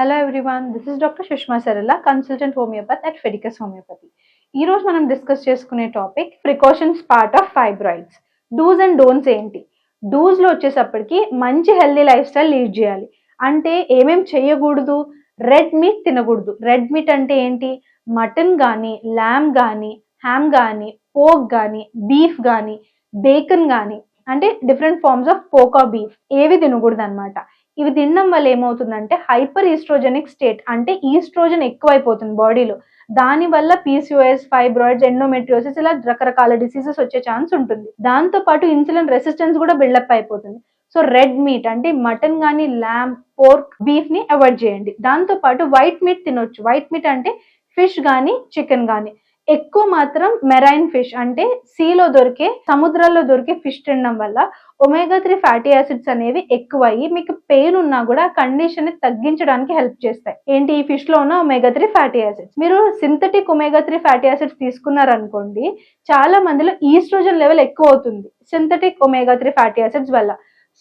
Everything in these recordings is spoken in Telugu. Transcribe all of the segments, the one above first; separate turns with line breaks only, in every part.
Hello everyone this is doctor Sushma Sarala consultant homeopathy at ఫెడికస్ homeopathy ఈ రోజు మనం డిస్కస్ చేసుకునే topic precautions part of fibroids do's and don'ts ఏంటి? డూస్లో వచ్చేసప్పటికి మంచి హెల్దీ లైఫ్ స్టైల్ లీడ్ చేయాలి. అంటే ఏమేం చేయకూడదు? రెడ్ మీట్ తినకూడదు. రెడ్ మీట్ అంటే ఏంటి? మటన్ కానీ ల్యామ్ కానీ హ్యామ్ కానీ పోక్ కానీ బీఫ్ కానీ బేకన్ కానీ అంటే different forms of pork beef ఏవి తినకూడదు అనమాట ఇవి తినడం వల్ల ఏమవుతుందంటే హైపర్ ఈస్ట్రోజెనిక్ స్టేట్ అంటే ఈస్ట్రోజన్ ఎక్కువైపోతుంది బాడీలో. దానివల్ల పీసీఓఎస్ ఫైబ్రాయిడ్స్ ఎండోమెట్రియోసిస్ ఇలా రకరకాల డిసీజెస్ వచ్చే ఛాన్స్ ఉంటుంది. దాంతో పాటు ఇన్సులిన్ రెసిస్టెన్స్ కూడా బిల్డప్ అయిపోతుంది. సో రెడ్ మీట్ అంటే మటన్ కానీ ల్యామ్ పోర్క్ బీఫ్ని అవాయిడ్ చేయండి. దాంతో పాటు వైట్ మీట్ తినొచ్చు. వైట్ మీట్ అంటే ఫిష్ కానీ చికెన్ కానీ ఎక్కువ మాత్రం మెరైన్ ఫిష్ అంటే సీలో దొరికే సముద్రాల్లో దొరికే ఫిష్ తినడం వల్ల ఒమేగా త్రీ ఫ్యాటీ యాసిడ్స్ అనేవి ఎక్కువయ్యి మీకు పెయిన్ ఉన్నా కూడా కండిషన్ని తగ్గించడానికి హెల్ప్ చేస్తాయి. ఏంటి ఈ ఫిష్లో ఉన్న ఒమేగా త్రీ ఫ్యాటీ యాసిడ్స్? మీరు synthetic omega three fatty acids తీసుకున్నారనుకోండి చాలా మందిలో ఈస్ట్రోజన్ లెవెల్ ఎక్కువ అవుతుంది synthetic omega three fatty acids వల్ల.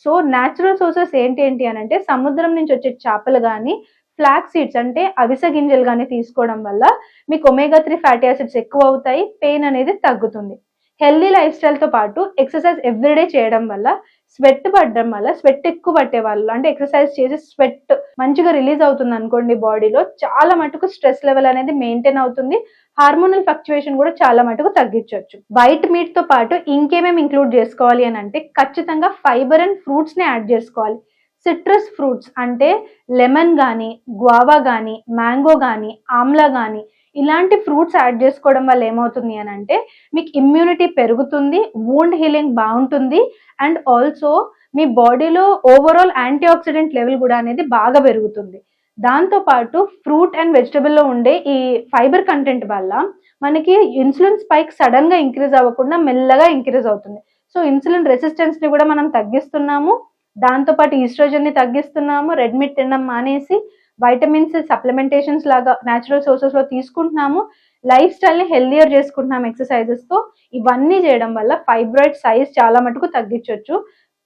సో న్యాచురల్ సోర్సెస్ ఏంటి ఏంటి అని అంటే సముద్రం నుంచి వచ్చే చేపలు కానీ ఫ్లాక్ సీడ్స్ అంటే అవిసె గింజలు కానీ తీసుకోవడం వల్ల మీకు ఒమేగా త్రీ ఫ్యాటీ యాసిడ్స్ ఎక్కువ అవుతాయి పెయిన్ అనేది తగ్గుతుంది. హెల్దీ లైఫ్ స్టైల్తో పాటు ఎక్సర్సైజ్ ఎవ్రీడే చేయడం వల్ల స్వెట్ పడడం వల్ల స్వెట్ ఎక్కువ పట్టే వాళ్ళు అంటే ఎక్సర్సైజ్ చేసి స్వెట్ మంచిగా రిలీజ్ అవుతుంది అనుకోండి బాడీలో చాలా మటుకు స్ట్రెస్ లెవెల్ అనేది మెయింటైన్ అవుతుంది. హార్మోనల్ ఫ్లక్చువేషన్ కూడా చాలా మటుకు తగ్గించవచ్చు. వైట్ మీట్తో పాటు ఇంకేమేమి ఇంక్లూడ్ చేసుకోవాలి అని అంటే ఖచ్చితంగా ఫైబర్ అండ్ ఫ్రూట్స్ని యాడ్ చేసుకోవాలి. సిట్రస్ ఫ్రూట్స్ అంటే లెమన్ కానీ గ్వావా కానీ మ్యాంగో కానీ ఆమ్లా కానీ ఇలాంటి ఫ్రూట్స్ యాడ్ చేసుకోవడం వల్ల ఏమవుతుంది అని అంటే మీకు ఇమ్యూనిటీ పెరుగుతుంది వూండ్ హీలింగ్ బాగుంటుంది అండ్ ఆల్సో మీ బాడీలో ఓవరాల్ యాంటీ ఆక్సిడెంట్ లెవెల్ కూడా అనేది బాగా పెరుగుతుంది. దాంతోపాటు ఫ్రూట్ అండ్ వెజిటబుల్లో ఉండే ఈ ఫైబర్ కంటెంట్ వల్ల మనకి ఇన్సులిన్ స్పైక్ సడన్గా ఇంక్రీజ్ అవ్వకుండా మెల్లగా ఇంక్రీజ్ అవుతుంది. సో ఇన్సులిన్ రెసిస్టెన్స్ని కూడా మనం తగ్గిస్తున్నాము. దాంతోపాటు ఈస్ట్రోజన్ని తగ్గిస్తున్నాము రెడ్ మీట్ తినడం మానేసి వైటమిన్స్ సప్లిమెంటేషన్స్ లాగా న్యాచురల్ సోర్సెస్లో తీసుకుంటున్నాము. లైఫ్ స్టైల్ని హెల్దియర్ చేసుకుంటున్నాం ఎక్సర్సైజెస్తో ఇవన్నీ చేయడం వల్ల ఫైబ్రాయిడ్ సైజ్ చాలా మటుకు తగ్గించవచ్చు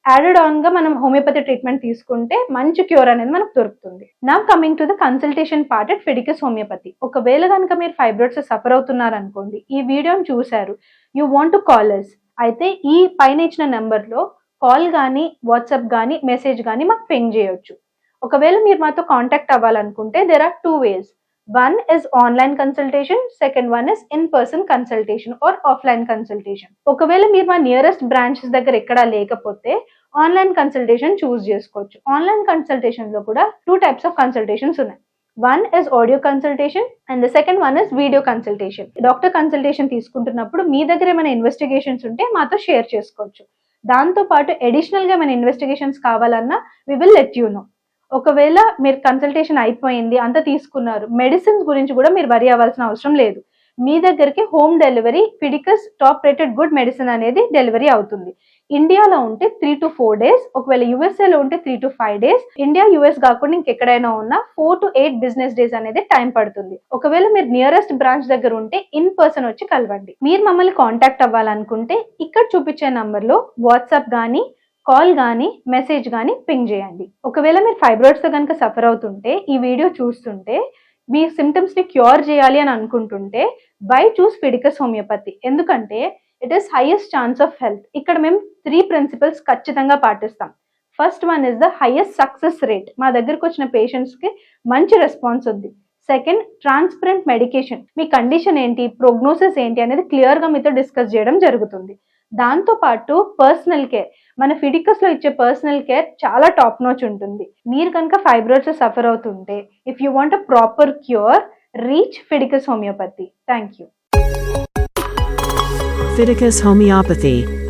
యాడెడ్ ఆన్గా మనం హోమియోపతి ట్రీట్మెంట్ తీసుకుంటే మంచి క్యూర్ అనేది మనకు దొరుకుతుంది. నా coming to the consultation part at Fiticus homeopathy ఒకవేళ కనుక మీరు ఫైబ్రాయిడ్స్ సఫర్ అవుతున్నారు అనుకోండి ఈ వీడియోని చూశారు. యూ వాంట్ టు కాలర్స్ అయితే ఈ పైన ఇచ్చిన నెంబర్లో కాల్ కానీ వాట్సాప్ కానీ మెసేజ్ కానీ మాకు పింగ్ చేయొచ్చు. ఒకవేళ మీరు మాతో కాంటాక్ట్ అవ్వాలనుకుంటే there are two ways one is online consultation second one is in person consultation or offline consultation ఒకవేళ మీరు మా నియరెస్ట్ బ్రాంచెస్ దగ్గర ఎక్కడా లేకపోతే ఆన్లైన్ కన్సల్టేషన్ చూస్ చేసుకోవచ్చు. ఆన్లైన్ కన్సల్టేషన్లో కూడా టూ టైప్స్ ఆఫ్ కన్సల్టేషన్స్ ఉన్నాయి. One is audio consultation and the second one is video consultation doctor consultation తీసుకుంటున్నప్పుడు మీ దగ్గర ఏమైనా ఇన్వెస్టిగేషన్స్ ఉంటే మాతో షేర్ చేసుకోవచ్చు. దాంతో పాటు మన గా ఇన్వెస్టిగేషన్స్ కావాలన్నా we will let you know ఒకవేళ మీరు కన్సల్టేషన్ అయిపోయింది అంత తీసుకున్నారు మెడిసిన్స్ గురించి కూడా మీరు వరి అవ్వాల్సిన అవసరం లేదు. మీ దగ్గరికి home delivery Fiticus top rated good medicine అనేది డెలివరీ అవుతుంది. ఇండియాలో ఉంటే త్రీ టు ఫోర్ డేస్ ఒకవేళ యూఎస్ఏలో ఉంటే three to five days India US కాకుండా ఇంకెక్కడైనా ఉన్నా four to eight business days అనేది టైం పడుతుంది. ఒకవేళ మీరు నియరెస్ట్ బ్రాంచ్ దగ్గర ఉంటే ఇన్ పర్సన్ వచ్చి కలవండి. మీరు మమ్మల్ని కాంటాక్ట్ అవ్వాలనుకుంటే ఇక్కడ చూపించే నంబర్లో వాట్సాప్ కానీ కాల్ కానీ మెసేజ్ కానీ పింగ్ చేయండి. ఒకవేళ మీరు ఫైబ్రాయిడ్స్తో కనుక సఫర్ అవుతుంటే ఈ వీడియో చూస్తుంటే మీ సిమ్టమ్స్ని క్యూర్ చేయాలి అని అనుకుంటుంటే బై చూస్ ఫిడికస్ హోమియోపతి ఎందుకంటే it is highest chance of health ఇక్కడ మేము త్రీ ప్రిన్సిపల్స్ ఖచ్చితంగా పాటిస్తాం. First one is the highest success rate మా దగ్గరకు వచ్చిన పేషెంట్స్కి మంచి రెస్పాన్స్ ఉంది. సెకండ్ ట్రాన్స్పరెంట్ మెడికేషన్ మీ కండిషన్ ఏంటి? ప్రోగ్నోసిస్ ఏంటి? అనేది క్లియర్గా మీతో డిస్కస్ చేయడం జరుగుతుంది. దాంతో పాటు పర్సనల్ కేర్ మన ఫిడికస్లో ఇచ్చే పర్సనల్ కేర్ చాలా టాప్ నోచ్ ఉంటుంది. మీరు కనుక ఫైబ్రోయిడ్స్ సఫర్ అవుతుంటే if you want a proper cure reach Fiticus homeopathy thank you
Fiticus Homeopathy.